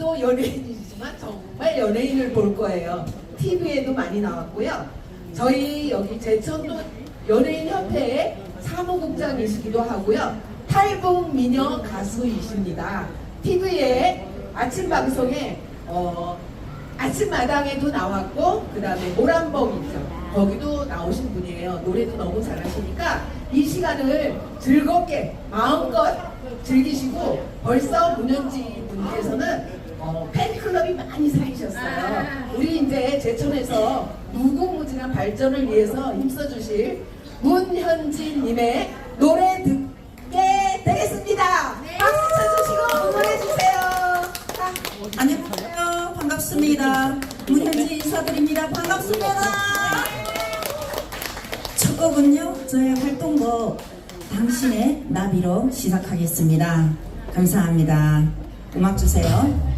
본인도 연예인이지만 정말 연예인을 볼 거예요. TV에도 많이 나왔고요. 저희 여기 제천도 연예인 협회의 사무국장이시기도 하고요. 탈북 미녀 가수이십니다. TV에 아침 방송에 어, 아침마당에도 나왔고 그 다음에 모란봉 있죠. 거기도 나오신 분이에요. 노래도 너무 잘하시니까 이 시간을 즐겁게 마음껏 즐기시고 벌써 문현지 분께서는 어, 팬클럽이 많이 생기셨어요. 우리 이제 제천에서 무궁무진한 발전을 위해서 힘써주실 문현지님의 노래 듣게 되겠습니다. 박수 쳐주시고 응원해주세요. 자, 안녕하세요. 반갑습니다. 문현지 인사드립니다. 반갑습니다. 첫 곡은요, 저의 활동곡 당신의 나비로 시작하겠습니다. 감사합니다. 음악 주세요.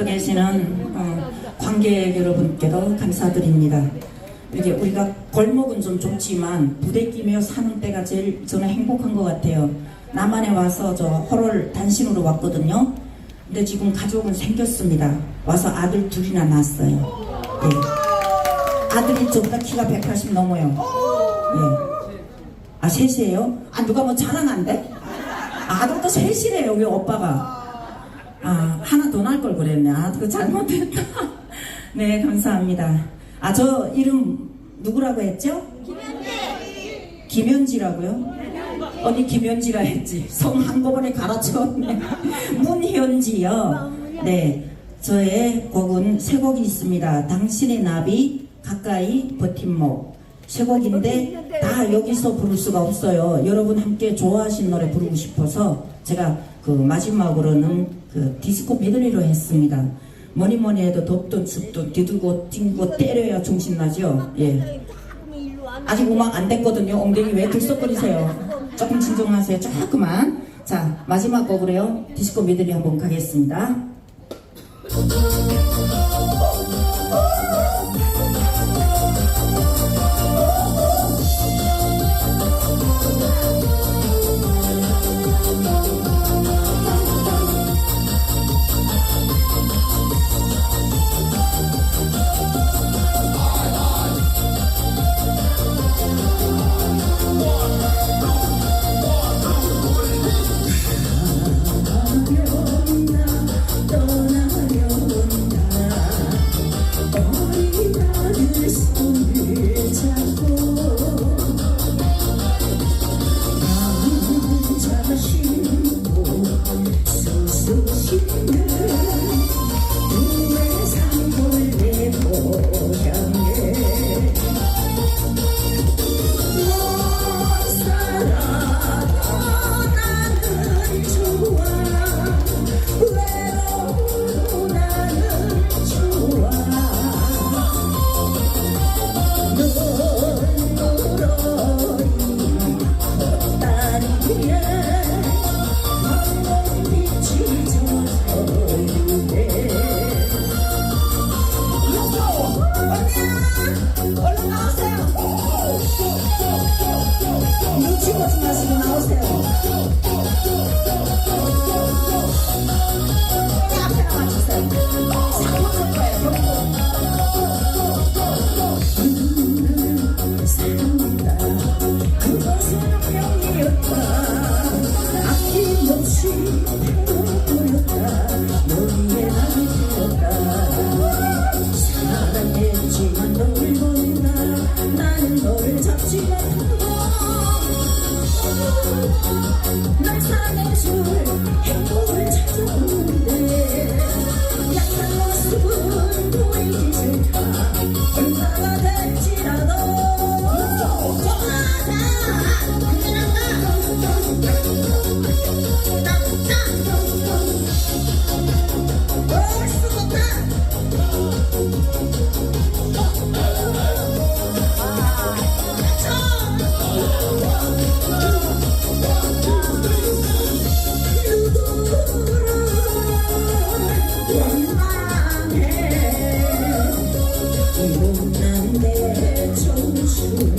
앞에 또 계시는 어, 관객 여러분께도 감사드립니다. 이게 우리가 골목은 좀 좁지만 부대 끼며 사는 때가 제일 저는 행복한 것 같아요. 남한에 와서 저 허를 단신으로 왔거든요. 근데 지금 가족은 생겼습니다. 와서 아들 둘이나 낳았어요. 예. 아들이 저보다 키가 180 넘어요. 예. 아, 셋이에요? 아, 누가 뭐 자랑한대? 아, 아들도 셋이래요, 우리 오빠가. 아, 하나 더 낳을 걸 그랬네. 아, 그거 잘못했다. 네, 감사합니다. 아, 저 이름 누구라고 했죠? 김현지. 김현지라고요? 어디 김현지라 했지. 성 한꺼번에 갈아치웠네. 문현지요. 네. 저의 곡은 세 곡이 있습니다. 당신의 나비, 가까이 버팀목. 세 곡인데 다 여기서 부를 수가 없어요. 여러분 함께 좋아하시는 노래 부르고 싶어서 제가 그 마지막으로는 그 디스코 메들리로 했습니다. 뭐니 뭐니 해도 덥던 춥던 뒤두고 튕고 때려야 정신 나죠. 예. 아직 음악 안 됐거든요. 엉덩이 왜 들썩거리세요? 조금 진정하세요. 조금만. 자, 마지막 곡으로요. 디스코 메들리 한번 가겠습니다.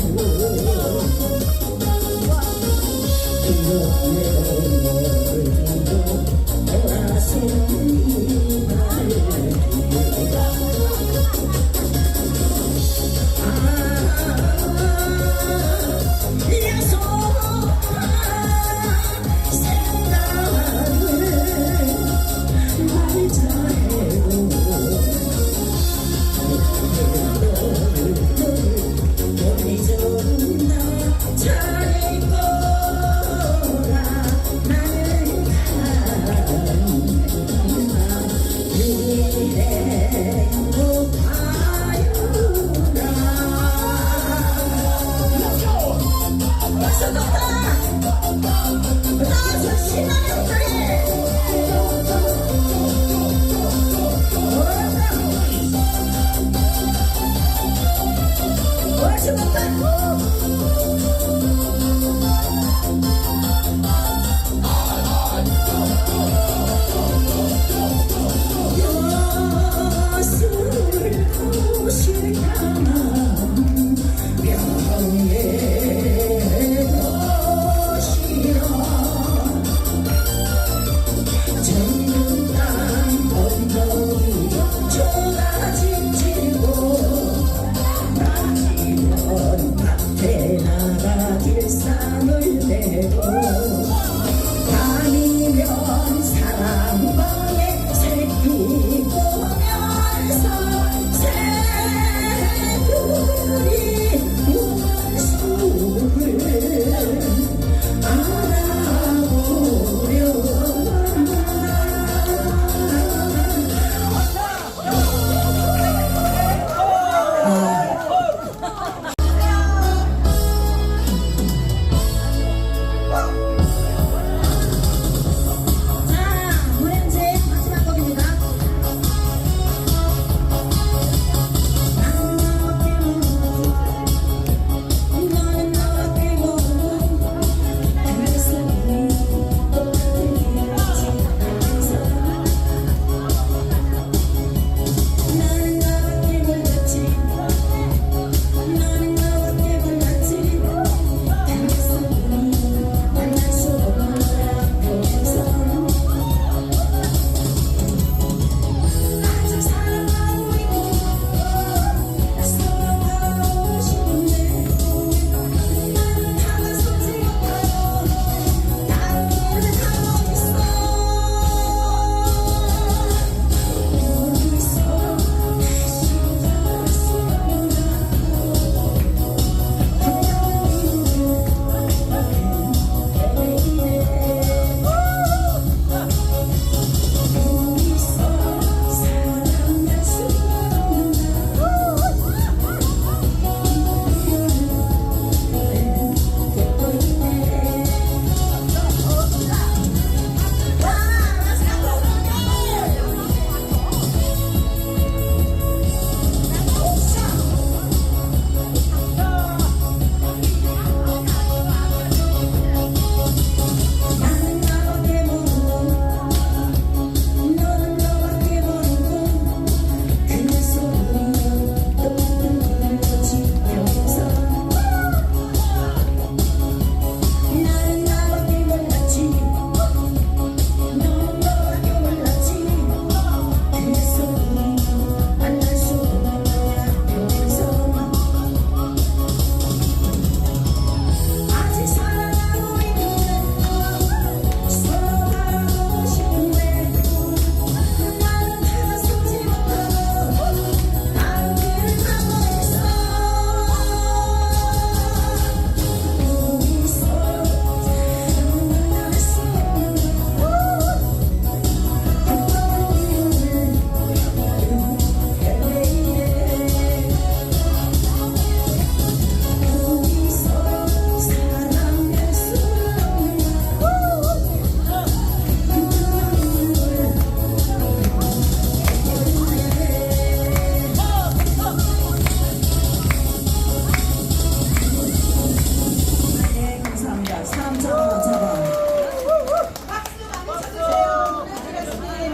Thank you.